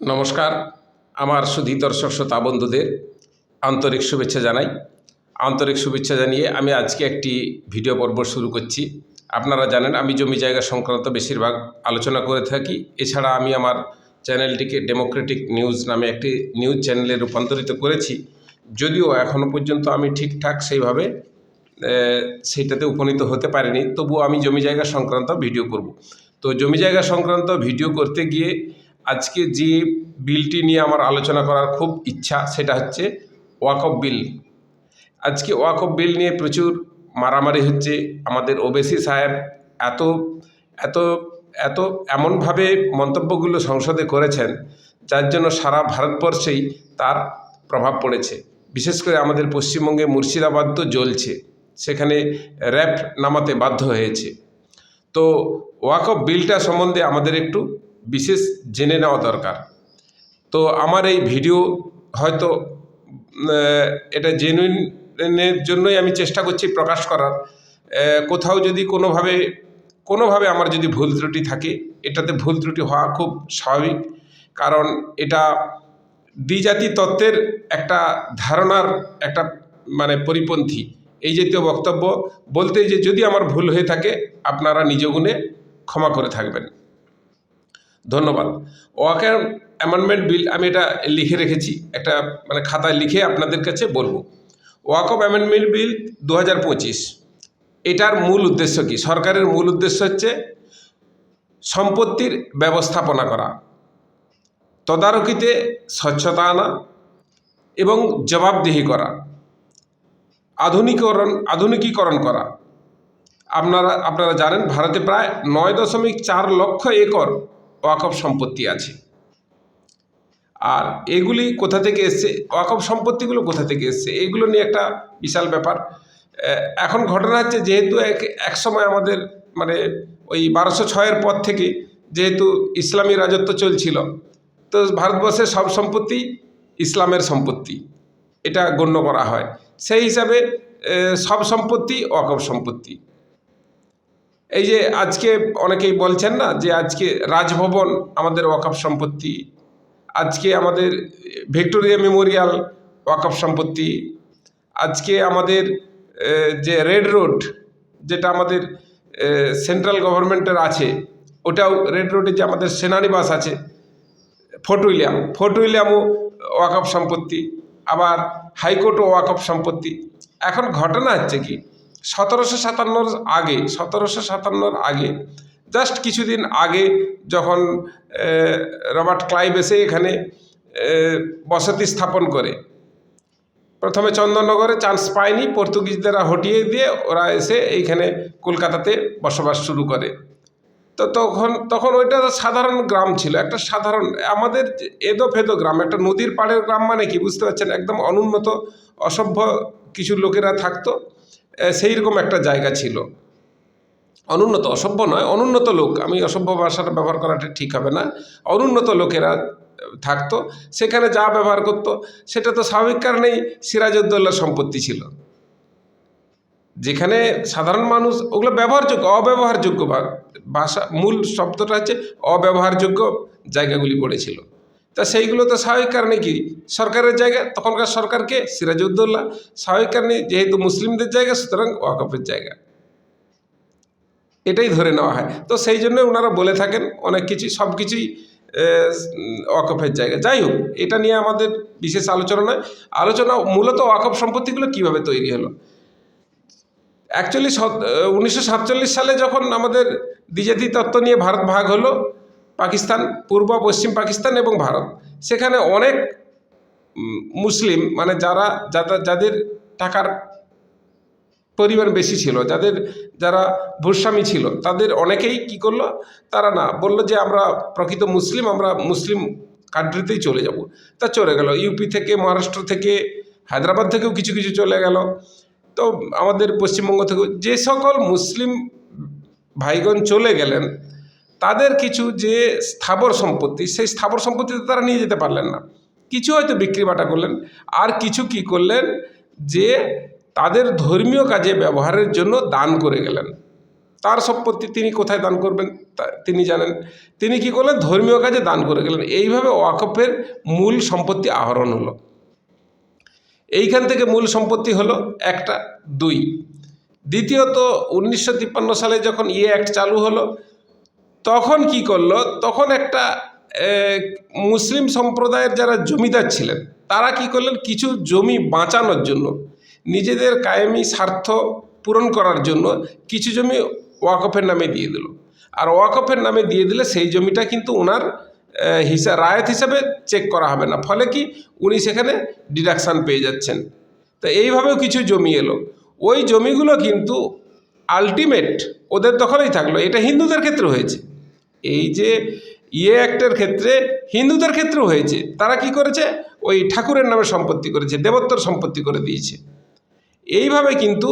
নমস্কার। আমার সুধী দর্শক শ্রোতা বন্ধুদের আন্তরিক শুভেচ্ছা জানাই। আন্তরিক শুভেচ্ছা জানিয়ে আমি আজকে একটি ভিডিও পর্ব শুরু করছি। আপনারা জানেন আমি জমি জায়গা সংক্রান্ত বেশিরভাগ আলোচনা করে থাকি। এছাড়া আমি আমার চ্যানেলটিকে ডেমোক্রেটিক নিউজ নামে একটি নিউজ চ্যানেলে রূপান্তরিত করেছি। যদিও এখনও পর্যন্ত আমি ঠিকঠাক সেইভাবে আহ, সেইটাতে উপনীত হতে পারিনি। তবুও আমি জমি জায়গা সংক্রান্ত ভিডিও করব। তো জমি জায়গা সংক্রান্ত ভিডিও করতে গিয়ে আজকে যে বিলটি নিয়ে আমার আলোচনা করার খুব ইচ্ছা, সেটা হচ্ছে ওয়াকফ বিল। আজকে ওয়াকফ বিল নিয়ে প্রচুর মারামারি হচ্ছে। আমাদের ওবেসি সাহেব এত এত এত এমনভাবে মন্তব্যগুলো সংসদে করেছেন, যার জন্য সারা ভারতবর্ষেই তার প্রভাব পড়েছে। বিশেষ করে আমাদের পশ্চিমবঙ্গে মুর্শিদাবাদ তো জ্বলছে, সেখানে র্যাপ নামাতে বাধ্য হয়েছে। তো ওয়াকফ বিলটা সম্বন্ধে আমাদের একটু বিশেষ জেনে নেওয়া দরকার। তো আমার এই ভিডিও হয়তো এটা জেনুইনের জন্যই আমি চেষ্টা করছি প্রকাশ করার। কোথাও যদি কোনোভাবে কোনোভাবে আমার যদি ভুল ত্রুটি থাকে, এটাতে ভুল ত্রুটি হওয়া খুব স্বাভাবিক। কারণ এটা দ্বিজাতি তত্ত্বের একটা ধারণার একটা মানে পরিপন্থী। এই জাতীয় বক্তব্য বলতে যে যদি আমার ভুল হয়ে থাকে, আপনারা নিজ গুণে ক্ষমা করে থাকবেন। ধন্যবাদ। ওয়াকার অ্যামেন্ডমেন্ট বিল আমি এটা লিখে রেখেছি, একটা মানে খাতায় লিখে আপনাদের কাছে বলব। ওয়াকফ অ্যামেন্ডমেন্ট বিল দু হাজার পঁচিশ, এটার মূল উদ্দেশ্য কি? সরকারের মূল উদ্দেশ্য হচ্ছে সম্পত্তির ব্যবস্থাপনা করা, তদারকিতে স্বচ্ছতা আনা এবং জবাবদিহি করা, আধুনিকরণ, আধুনিকীকরণ করা। আপনারা আপনারা জানেন ভারতে প্রায় নয় দশমিক চার লক্ষ একর ওয়াকফ সম্পত্তি আছে। আর এগুলি কোথা থেকে এসছে? ওয়াকফ সম্পত্তিগুলো কোথা থেকে এসছে? এগুলো নিয়ে একটা বিশাল ব্যাপার। এখন ঘটনা হচ্ছে যেহেতু এক এক সময় আমাদের মানে ওই বারোশো ছয়ের পর থেকে যেহেতু ইসলামী রাজত্ব চলছিল, তো ভারতবর্ষের সব সম্পত্তি ইসলামের সম্পত্তি, এটা গণ্য করা হয়। সেই হিসাবে সব সম্পত্তি ওয়াকফ সম্পত্তি। এই যে আজকে অনেকেই বলছেন না যে আজকে রাজভবন আমাদের ওয়াকফ সম্পত্তি, আজকে আমাদের ভিক্টোরিয়া মেমোরিয়াল ওয়াকফ সম্পত্তি, আজকে আমাদের যে রেড রোড যেটা আমাদের সেন্ট্রাল গভর্নমেন্টের আছে, ওটাও রেড রোডে যে আমাদের সেনানিবাস আছে, ফোর্ট উইলিয়াম, ফোর্ট উইলিয়ামও ওয়াকফ সম্পত্তি, আবার হাইকোর্টও ওয়াকফ সম্পত্তি। এখন ঘটনা হচ্ছে কি? সতেরোশো সাতান্নর আগে, সতেরোশো সাতান্নর আগে জাস্ট কিছুদিন আগে যখন রবার্ট ক্লাইভ এসে এখানে বসতি স্থাপন করে। প্রথমে চন্দননগরে চান্স পায়নি, পর্তুগিজদেরা হটিয়ে দিয়ে ওরা এসে এইখানে কলকাতাতে বসবাস শুরু করে। তো তখন তখন ওইটা সাধারণ গ্রাম ছিল, একটা সাধারণ, আমাদের এদো ফেদো গ্রাম, একটা নদীর পাড়ের গ্রাম মানে কি, বুঝতে পারছেন? একদম অনুন্নত, অসভ্য কিছু লোকেরা থাকতো। সেই রকম একটা জায়গা ছিল। অনুন্নত, অসভ্য নয়, অনুন্নত লোক। আমি অসভ্য ভাষাটা ব্যবহার করাটা ঠিক হবে না। অনুন্নত লোকেরা থাকতো, সেখানে যা ব্যবহার করতো, সেটা তো স্বাভাবিক কারণেই সিরাজউদ্দৌল্লার সম্পত্তি ছিল। যেখানে সাধারণ মানুষ, ওগুলো ব্যবহারযোগ্য, অব্যবহারযোগ্য ভাষা, মূল শব্দটা হচ্ছে অব্যবহারযোগ্য জায়গাগুলি পড়েছিল। তা সেইগুলো তো স্বাভাবিক কারণে কি? সরকারের জায়গা, তখনকার সরকারকে সিরাজউদ্দৌল্লা স্বাভাবিক কারণে যেহেতু মুসলিমদের জায়গা, সুতরাং ওয়াকফের জায়গা। এটাই ধরে নেওয়া হয়। তো সেই জন্য ওনারা বলে থাকেন অনেক কিছু, সব কিছুই ওয়াকফের জায়গা। যাই হোক, এটা নিয়ে আমাদের বিশেষ আলোচনা নয়। আলোচনা মূলত ওয়াকফ সম্পত্তিগুলো কীভাবে তৈরি হলো? অ্যাকচুয়ালি উনিশশো সাতচল্লিশ সালে যখন আমাদের দ্বিজাতি তত্ত্ব নিয়ে ভারত ভাগ হলো পাকিস্তান, পূর্ব, পশ্চিম পাকিস্তান এবং ভারত। সেখানে অনেক মুসলিম মানে যারা যাদের টাকার পরিমাণ বেশি ছিল, যাদের যারা ভূস্বামী ছিল, তাদের অনেকেই কি করল? তারা না, বলল যে আমরা প্রকৃত মুসলিম, আমরা মুসলিম কান্ট্রিতেই চলে যাব। তা চলে গেল। ইউপি থেকে মহারাষ্ট্র থেকে, হায়দ্রাবাদ থেকেও কিছু কিছু চলে গেল। তো আমাদের পশ্চিমবঙ্গ থেকে যে সকল মুসলিম ভাইগণ চলে গেলেন তাদের কিছু যে স্থাবর সম্পত্তি, সেই স্থাবর সম্পত্তিতে তারা নিয়ে যেতে পারলেন না। কিছু হয়তো বিক্রি বাটা করলেন, আর কিছু কি করলেন যে তাদের ধর্মীয় কাজে ব্যবহারের জন্য দান করে গেলেন। তার সম্পত্তি তিনি কোথায় দান করবেন তিনি জানেন। তিনি কি করলেন? ধর্মীয় কাজে দান করে গেলেন। এইভাবে ওয়াকফের মূল সম্পত্তি আহরণ হলো। এইখান থেকে মূল সম্পত্তি হলো একটা, দুই। দ্বিতীয়ত, উনিশশো তিপ্পান্ন সালে যখন ইয়ে অ্যাক্ট চালু হলো তখন কি করল? তখন একটা মুসলিম সম্প্রদায়ের যারা জমিদার ছিলেন, তারা কি করলেন? কিছু জমি বাঁচানোর জন্য, নিজেদের কায়েমি স্বার্থ পূরণ করার জন্য কিছু জমি ওয়াকফের নামে দিয়ে দিল। আর ওয়াকফের নামে দিয়ে দিলে সেই জমিটা কিন্তু ওনার হিসা, রায়ত হিসাবে চেক করা হবে না। ফলে কি? উনি সেখানে ডিডাকশান পেয়ে যাচ্ছেন। তো এইভাবেও কিছু জমি এলো। ওই জমিগুলো কিন্তু আলটিমেট ওদের দখলেই থাকল। এটা হিন্দুদের ক্ষেত্রে হয়েছে। এই যে ইয়ে অ্যাক্টের ক্ষেত্রে হিন্দুদের ক্ষেত্রেও হয়েছে। তারা কি করেছে? ওই ঠাকুরের নামে সম্পত্তি করেছে, দেবত্বর সম্পত্তি করে দিয়েছে। এইভাবে কিন্তু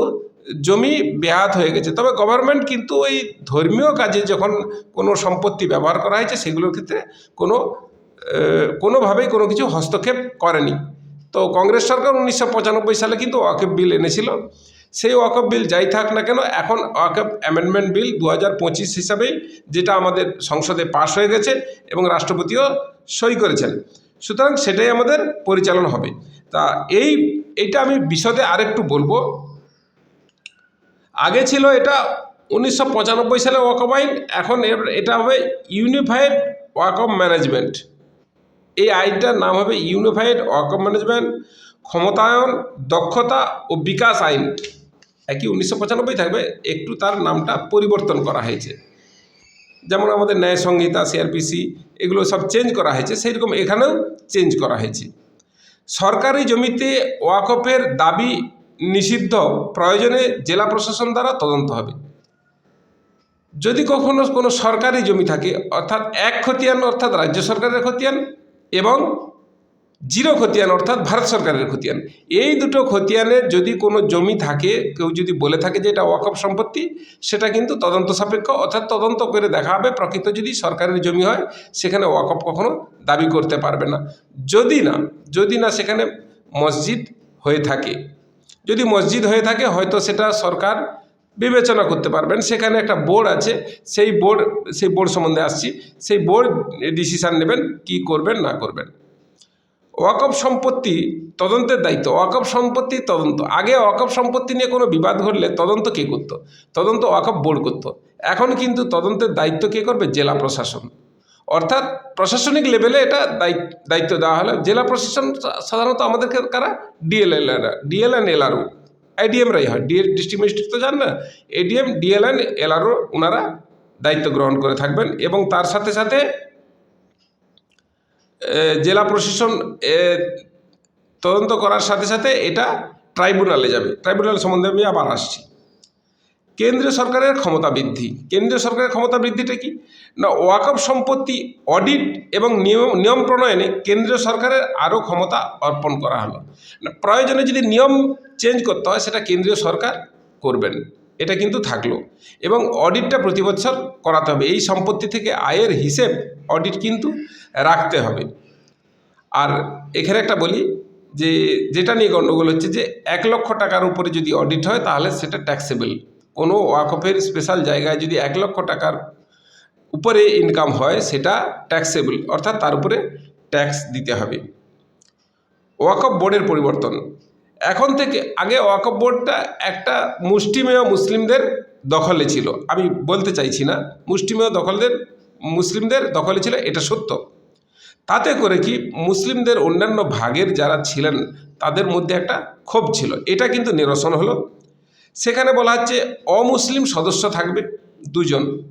জমি বেহাত হয়ে গেছে। তবে গভর্নমেন্ট কিন্তু ওই ধর্মীয় কাজে যখন কোনো সম্পত্তি ব্যবহার করা হয়েছে, সেগুলোর ক্ষেত্রে কোনো কোনোভাবেই কোনো কিছু হস্তক্ষেপ করেনি। তো কংগ্রেস সরকার উনিশশো পঁচানব্বই সালে কিন্তু ওয়াকফ বিল এনেছিল। সেই ওয়াকফ বিল যাই থাক না কেন, এখন ওয়াকফ অ্যামেন্ডমেন্ট বিল দু হাজার পঁচিশ হিসাবেই যেটা আমাদের সংসদে পাশ হয়ে গেছে এবং রাষ্ট্রপতিও সই করেছেন। সুতরাং সেটাই আমাদের পরিচালন হবে। তা এই এইটা আমি বিশদে আরেকটু বলব। আগে ছিল এটা উনিশশো পঁচানব্বই সালে ওয়াকফ আইন, এখন এটা হবে ইউনিফাইড ওয়াকফ ম্যানেজমেন্ট এই আইনটার নাম হবে ইউনিফাইড ওয়াকফ ম্যানেজমেন্ট ক্ষমতায়ন, দক্ষতা ও বিকাশ আইন। একই উনিশশো পঁচানব্বই থাকবে, একটু তার নামটা পরিবর্তন করা হয়েছে। যেমন আমাদের ন্যায় সংহিতা সিআরপিসি এগুলো সব চেঞ্জ করা হয়েছে সেই রকম এখানেও চেঞ্জ করা হয়েছে। সরকারি জমিতে ওয়াকফের দাবি নিষিদ্ধ, প্রয়োজনে জেলা প্রশাসন দ্বারা তদন্ত হবে। যদি কখনো কোনো সরকারি জমি থাকে, অর্থাৎ এক খতিয়ান, অর্থাৎ রাজ্য সরকারের খতিয়ান এবং জিরো খতিয়ান অর্থাৎ ভারত সরকারের খতিয়ান। এই দুটো খতিয়ানের যদি কোনো জমি থাকে, কেউ যদি বলে থাকে যে এটা ওয়াকফ সম্পত্তি, সেটা কিন্তু তদন্ত সাপেক্ষ, অর্থাৎ তদন্ত করে দেখা হবে, প্রকৃত যদি সরকারের জমি হয়, সেখানে ওয়াকফ কখনো দাবি করতে পারবে না। যদি না যদি না সেখানে মসজিদ হয়ে থাকে। যদি মসজিদ হয়ে থাকে, হয়তো সেটা সরকার বিবেচনা করতে পারবেন। সেখানে একটা বোর্ড আছে, সেই বোর্ড সেই বোর্ড সম্বন্ধে আসছি। সেই বোর্ড ডিসিশান নেবেন কি করবেন, না করবেন। ওয়াকফ সম্পত্তি তদন্তের দায়িত্ব, ওয়াকফ সম্পত্তি তদন্ত। আগে ওয়াকফ সম্পত্তি নিয়ে কোনো বিবাদ ঘটলে তদন্ত কে করতো? তদন্ত ওয়াকফ বোর্ড করতো। এখন কিন্তু তদন্তের দায়িত্ব কে করবে? জেলা প্রশাসন। অর্থাৎ প্রশাসনিক লেভেলে এটা দায়িত্ব দেওয়া হলো। জেলা প্রশাসন সাধারণত আমাদেরকে কারা? ডিএলএল ডিএল অ্যান্ড এলআরও আইডিএমরাই হয়। ডিএ, ডিস্ট্রিক্ট ম্যাজিস্ট্রেট তো জান না? এডিএম ডিএল অ্যান্ড এলআরও ওনারা দায়িত্ব গ্রহণ করে থাকবেন এবং তার সাথে সাথে জেলা প্রশাসন তদন্ত করার সাথে সাথে এটা ট্রাইব্যুনালে যাবে। ট্রাইব্যুনাল সম্বন্ধে আমি আবার আসছি। কেন্দ্রীয় সরকারের ক্ষমতা বৃদ্ধি। কেন্দ্রীয় সরকারের ক্ষমতা বৃদ্ধিটা কি? না, ওয়াকফ সম্পত্তি অডিট এবং নিয়ম নিয়ম প্রণয়নে কেন্দ্রীয় সরকারের আরও ক্ষমতা অর্পণ করা হলো। প্রয়োজনে যদি নিয়ম চেঞ্জ করতে হয়, সেটা কেন্দ্রীয় সরকার করবেন। এটা কিন্তু থাকল। এবং অডিটটা প্রতি বছর করাতে হবে। এই সম্পত্তি থেকে আয়ের হিসেব অডিট কিন্তু রাখতে হবে। আর এখানে একটা বলি যে, যেটা নিয়ে গণ্ডগোল হচ্ছে যে, এক লক্ষ টাকার উপরে যদি অডিট হয়, তাহলে সেটা ট্যাক্সেবল কোনো ওয়াকফের স্পেশাল জায়গায় যদি এক লক্ষ টাকার উপরে ইনকাম হয়, সেটা ট্যাক্সেবল অর্থাৎ তার উপরে ট্যাক্স দিতে হবে। ওয়াকফ বোর্ডের পরিবর্তন। এখন থেকে আগে ওয়াকফ বোর্ডটা একটা মুষ্টিমেয় মুসলিমদের দখলে ছিল। আমি বলতে চাইছি না, মুষ্টিমেয় দখলদের, মুসলিমদের দখলে ছিল, এটা সত্য। তাতে করে কি মুসলিমদের অন্যান্য ভাগের যারা ছিলেন, তাদের মধ্যে একটা ক্ষোভ ছিল। এটা কিন্তু নিরসন হলো। সেখানে বলা হচ্ছে, অমুসলিম সদস্য থাকবে দুজন,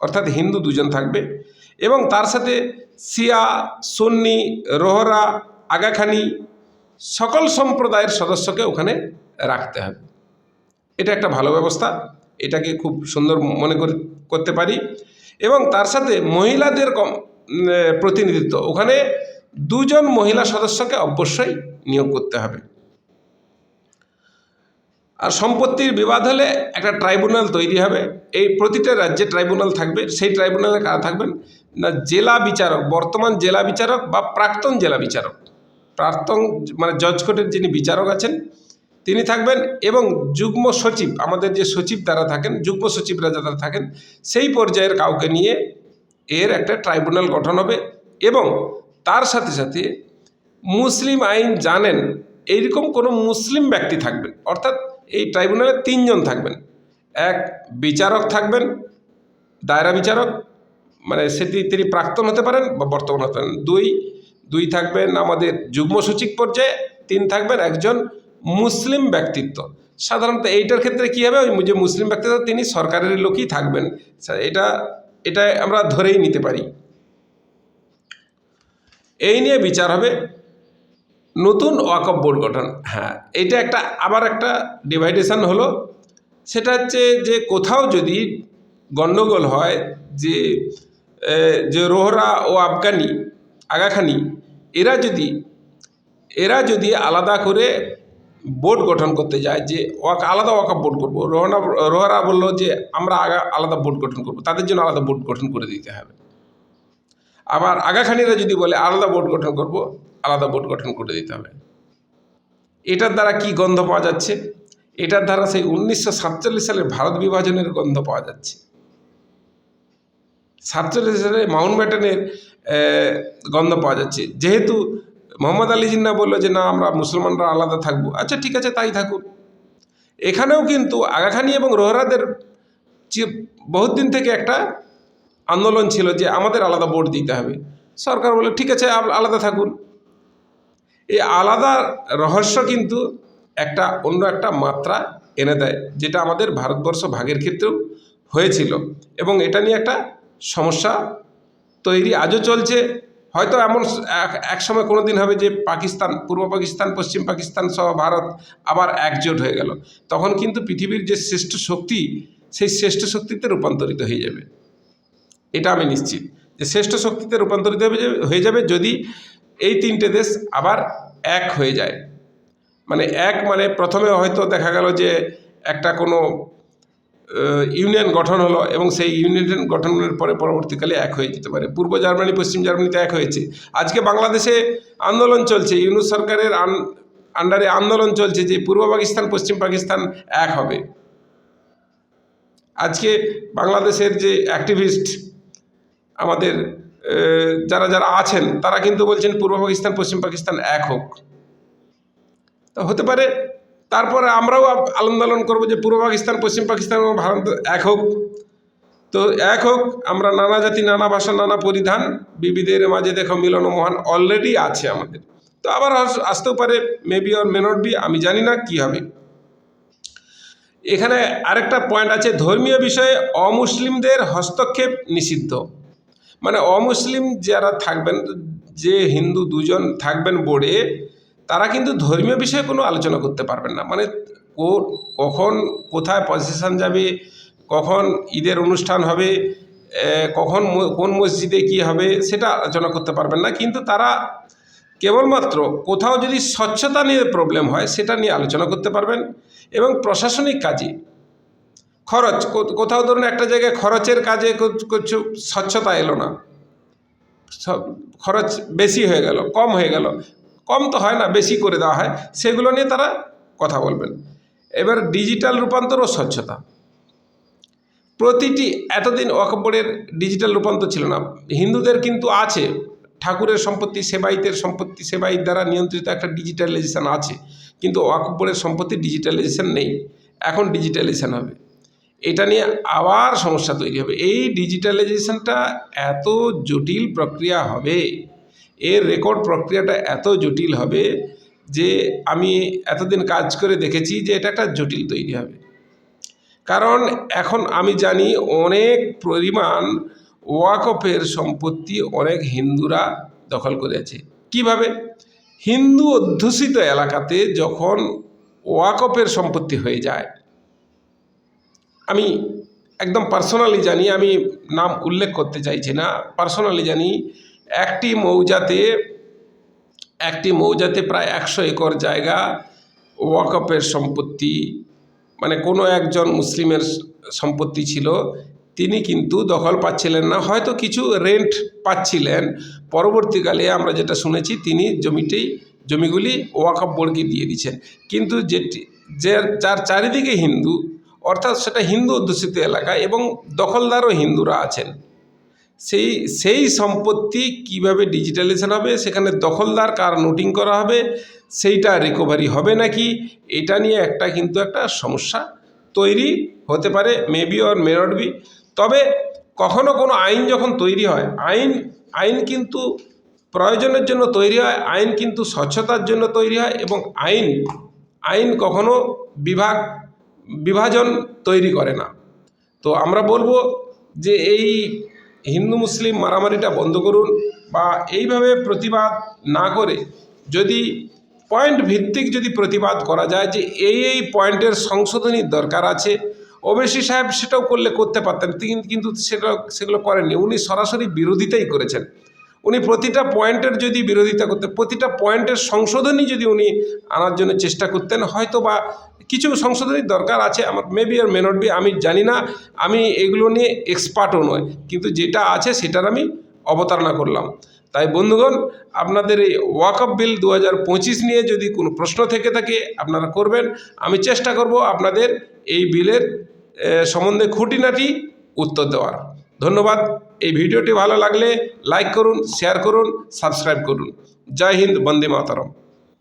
অর্থাৎ হিন্দু দুজন থাকবে এবং তার সাথে সিয়া সুন্নি, রোহরা, আগাখানি সকল সম্প্রদায়ের সদস্যকে ওখানে রাখতে হবে। এটা একটা ভালো ব্যবস্থা। এটাকে খুব সুন্দর মনে করি, করতে পারি। এবং তার সাথে মহিলাদের প্রতিনিধিত্ব। ওখানে দুজন মহিলা সদস্যকে অবশ্যই নিয়োগ করতে হবে। আর সম্পত্তির বিবাদ হলে একটা ট্রাইব্যুনাল তৈরি হবে। এই প্রতিটা রাজ্যে ট্রাইব্যুনাল থাকবে। সেই ট্রাইব্যুনালে কারা থাকবেন? না, জেলা বিচারক, বর্তমান জেলা বিচারক বা প্রাক্তন জেলা বিচারক। প্রাক্তন মানে জজ কোর্টের যিনি বিচারক আছেন, তিনি থাকবেন এবং যুগ্ম সচিব, আমাদের যে সচিব তারা থাকেন, যুগ্ম সচিবরা যারা থাকেন, সেই পর্যায়ের কাউকে নিয়ে এর একটা ট্রাইব্যুনাল গঠন হবে এবং তার সাথে সাথে মুসলিম আইন জানেন এইরকম কোনো মুসলিম ব্যক্তি থাকবেন, অর্থাৎ এই ট্রাইব্যুনালে তিনজন থাকবেন। এক বিচারক থাকবেন, দায়রা বিচারক মানে সেটি তিনি প্রাক্তন হতে পারেন বা বর্তমান হতে পারেন। দুই দুই থাকবেন আমাদের যুগ্ম সচিব পর্যায়ে, তিন থাকবেন একজন মুসলিম ব্যক্তিত্ব। সাধারণত এইটার ক্ষেত্রে কী হবে? ওই যে মুসলিম ব্যক্তিত্ব, তিনি সরকারের লোকই থাকবেন। এটা এটা আমরা ধরেই নিতে পারি। এই নিয়ে বিচার হবে নতুন ওয়াকফ বোর্ড গঠন। হ্যাঁ এটা একটা, আবার একটা ডিভাইডেশন হলো। সেটা হচ্ছে যে কোথাও যদি গণ্ডগোল হয়, যে যে রোহরা ও আফগানি আগাখানি, এরা যদি এরা যদি আলাদা করে বোর্ড গঠন করতে যায় যে, ওয়াক আলাদা ওয়াকফ বোর্ড করব। রোহনা, রোহরা বলল যে, আমরা আগা আলাদা বোর্ড গঠন করব। তাদের জন্য আলাদা বোর্ড গঠন করে দিতে হবে। আবার আগাখানিরা যদি বলে, আলাদা বোর্ড গঠন করব, আলাদা বোর্ড গঠন করে দিতে হবে। এটার দ্বারা কি গন্ধ পাওয়া যাচ্ছে? এটার দ্বারা সেই উনিশশো সালের ভারত বিভাজনের গন্ধ পাওয়া যাচ্ছে। সাতচল্লিশ সালে মাউন্ট ব্যাটেনের গন্ধ পাওয়া যাচ্ছে। যেহেতু মোহাম্মদ আলী জিন্না বলল যে, না, আমরা মুসলমানরা আলাদা থাকব। আচ্ছা ঠিক আছে, তাই থাকুন এখানেও কিন্তু আগাখানি এবং রোহরাদের বহুত দিন থেকে একটা আন্দোলন ছিল যে, আমাদের আলাদা বোর্ড দিতে হবে। সরকার বলে ঠিক আছে আলাদা থাকুন। এই আলাদা রহস্য কিন্তু একটা অন্য একটা মাত্রা এনে দেয়, যেটা আমাদের ভারতবর্ষ ভাগের ক্ষেত্রেও হয়েছিল। এবং এটা নিয়ে একটা সমস্যা তৈরি। আজও চলছে। হয়তো এমন এক- সময় কোনো দিন হবে যে পাকিস্তান, পূর্ব পাকিস্তান, পশ্চিম পাকিস্তান সহ ভারত আবার একজোট হয়ে গেল। তখন কিন্তু পৃথিবীর যে শ্রেষ্ঠ শক্তি, সেই শ্রেষ্ঠ শক্তিতে রূপান্তরিত হয়ে যাবে। এটা আমি নিশ্চিত। যে শ্রেষ্ঠ শক্তিতে রূপান্তরিত হয়ে যাবে যদি এই তিনটে দেশ আবার এক হয়ে যায়। মানে এক মানে প্রথমে হয়তো দেখা গেল যে একটা কোনো ইউনিয়ন গঠন হলো এবং সেই ইউনিয়ন গঠনের পরে পরবর্তীকালে এক হয়ে যেতে পারে। পূর্ব জার্মানি, পশ্চিম জার্মানিতে এক হয়েছে। আজকে বাংলাদেশে আন্দোলন চলছে। ইউনুস সরকারের আন আন্ডারে আন্দোলন চলছে যে পূর্ব পাকিস্তান, পশ্চিম পাকিস্তান এক হবে। আজকে বাংলাদেশের যে অ্যাক্টিভিস্ট আমাদের যারা যারা আছেন, তারা কিন্তু বলছেন পূর্ব পাকিস্তান, পশ্চিম পাকিস্তান এক হোক। তা হতে পারে তারপরে আমরাও আন্দোলন করব যে পূর্ব পাকিস্তান, পশ্চিম পাকিস্তান এবং ভারত এক হোক। তো এক হোক, আমরা নানা জাতি, নানা ভাষা, নানা পরিধান বিবিধের মাঝে দেখো মিলন মহান অলরেডি আছে আমাদের। তো আবার আসতেও পারে maybe or may not be আমি জানি না কি হবে। এখানে আরেকটা পয়েন্ট আছে, ধর্মীয় বিষয়ে অমুসলিমদের হস্তক্ষেপ নিষিদ্ধ। মানে অমুসলিম যারা থাকবেন, যে হিন্দু দুজন থাকবেন বোর্ডে তারা কিন্তু ধর্মীয় বিষয়ে কোনো আলোচনা করতে পারবেন না। মানে কো- কখন কোথায় পজিশন যাবে, কখন ঈদের অনুষ্ঠান হবে কখন কোন মসজিদে কি হবে সেটা আলোচনা করতে পারবেন না। কিন্তু তারা কেবলমাত্র কোথাও যদি স্বচ্ছতা নিয়ে প্রবলেম হয় সেটা নিয়ে আলোচনা করতে পারবেন এবং প্রশাসনিক কাজে খরচ কোথাও ধরুন একটা জায়গায় খরচের কাজে কিছু স্বচ্ছতা এলো না। খরচ বেশি হয়ে গেল, কম হয়ে গেল। কম তো হয় না, বেশি করে দেওয়া হয়, সেগুলো নিয়ে তারা কথা বলবেন। এবার ডিজিটাল রূপান্তর ও স্বচ্ছতা। প্রতিটি, এতদিন ওয়াকফ বোর্ডের ডিজিটাল রূপান্তর ছিল না। হিন্দুদের কিন্তু আছে, ঠাকুরের সম্পত্তি সেবাইতের সম্পত্তি সেবাইত দ্বারা নিয়ন্ত্রিত একটা ডিজিটালাইজেশান আছে। কিন্তু ওয়াকফ বোর্ডের সম্পত্তি ডিজিটালাইজেশান নেই, এখন ডিজিটালাইজেশান হবে। এটা নিয়ে আবার সমস্যা তৈরি হবে। এই ডিজিটালাইজেশনটা এত জটিল প্রক্রিয়া হবে। এর রেকর্ড প্রক্রিয়াটা এত জটিল হবে যে আমি এতদিন কাজ করে দেখেছি যে এটা একটা জটিল তৈরি হবে। কারণ এখন আমি জানি অনেক পরিমাণ ওয়াকফের সম্পত্তি অনেক হিন্দুরা দখল করেছে কীভাবে? হিন্দু অধ্যুষিত এলাকাতে যখন ওয়াকফের সম্পত্তি হয়ে যায়, আমি একদম পার্সোনালি জানি, আমি নাম উল্লেখ করতে চাইছি না পার্সোনালি জানি একটি মৌজাতে একটি মৌজাতে প্রায় একশো একর জায়গা ওয়াকফের সম্পত্তি মানে কোনো একজন মুসলিমের সম্পত্তি ছিল। তিনি কিন্তু দখল পাচ্ছিলেন না। হয়তো কিছু রেন্ট পাচ্ছিলেন। পরবর্তীকালে আমরা যেটা শুনেছি, তিনি জমিটি জমিগুলি ওয়াকফ বোর্ডকে দিয়ে দিচ্ছেন কিন্তু যেটি, যে যার চারিদিকে হিন্দু, অর্থাৎ সেটা হিন্দু অধ্যুষিত এলাকা এবং দখলদারও হিন্দুরা আছেন। সেই সেই সম্পত্তি কীভাবে ডিজিটালাইজেশন হবে, সেখানে দখলদার কার নোটিং করা হবে, সেইটা রিকভারি হবে নাকি, এটা নিয়ে একটা কিন্তু একটা সমস্যা তৈরি হতে পারে maybe or may not be তবে কখনো কোনো আইন যখন তৈরি হয়, আইন আইন কিন্তু প্রয়োজনের জন্য তৈরি হয়, আইন কিন্তু স্বচ্ছতার জন্য তৈরি হয় এবং আইন আইন কখনো বিভাগ, বিভাজন তৈরি করে না। তো আমরা বলব যে এই হিন্দু, মুসলিম মারামারিটা বন্ধ করুন বা এইভাবে প্রতিবাদ না করে যদি পয়েন্ট ভিত্তিক যদি প্রতিবাদ করা যায় যে এই এই পয়েন্টের সংশোধনীর দরকার আছে ওবেসি সাহেব সেটাও করলে করতে পারতেন তিনি কিন্তু সেটা, সেগুলো করেননি। উনি সরাসরি বিরোধিতাই করেছেন। উনি প্রতিটা পয়েন্টের যদি বিরোধিতা করতে, প্রতিটা পয়েন্টের সংশোধনী যদি উনি আনার জন্য চেষ্টা করতেন, হয়তো বা কিছু সংশোধনীর দরকার আছে, আমার maybe or may not be আমি জানি না, আমি এগুলো নিয়ে এক্সপার্টও নয় কিন্তু যেটা আছে সেটার আমি অবতারণা করলাম। তাই বন্ধুগণ, আপনাদের এই ওয়াকআপ বিল দু হাজার পঁচিশ নিয়ে যদি কোনো প্রশ্ন থেকে থাকে, আপনারা করবেন। আমি চেষ্টা করব আপনাদের এই বিলের সম্বন্ধে খুঁটিনাটি উত্তর দেওয়ার। ধন্যবাদ। এই ভিডিওটি ভালো লাগলে লাইক করুন শেয়ার করুন সাবস্ক্রাইব করুন। জয় হিন্দ, বন্দে মাতরম।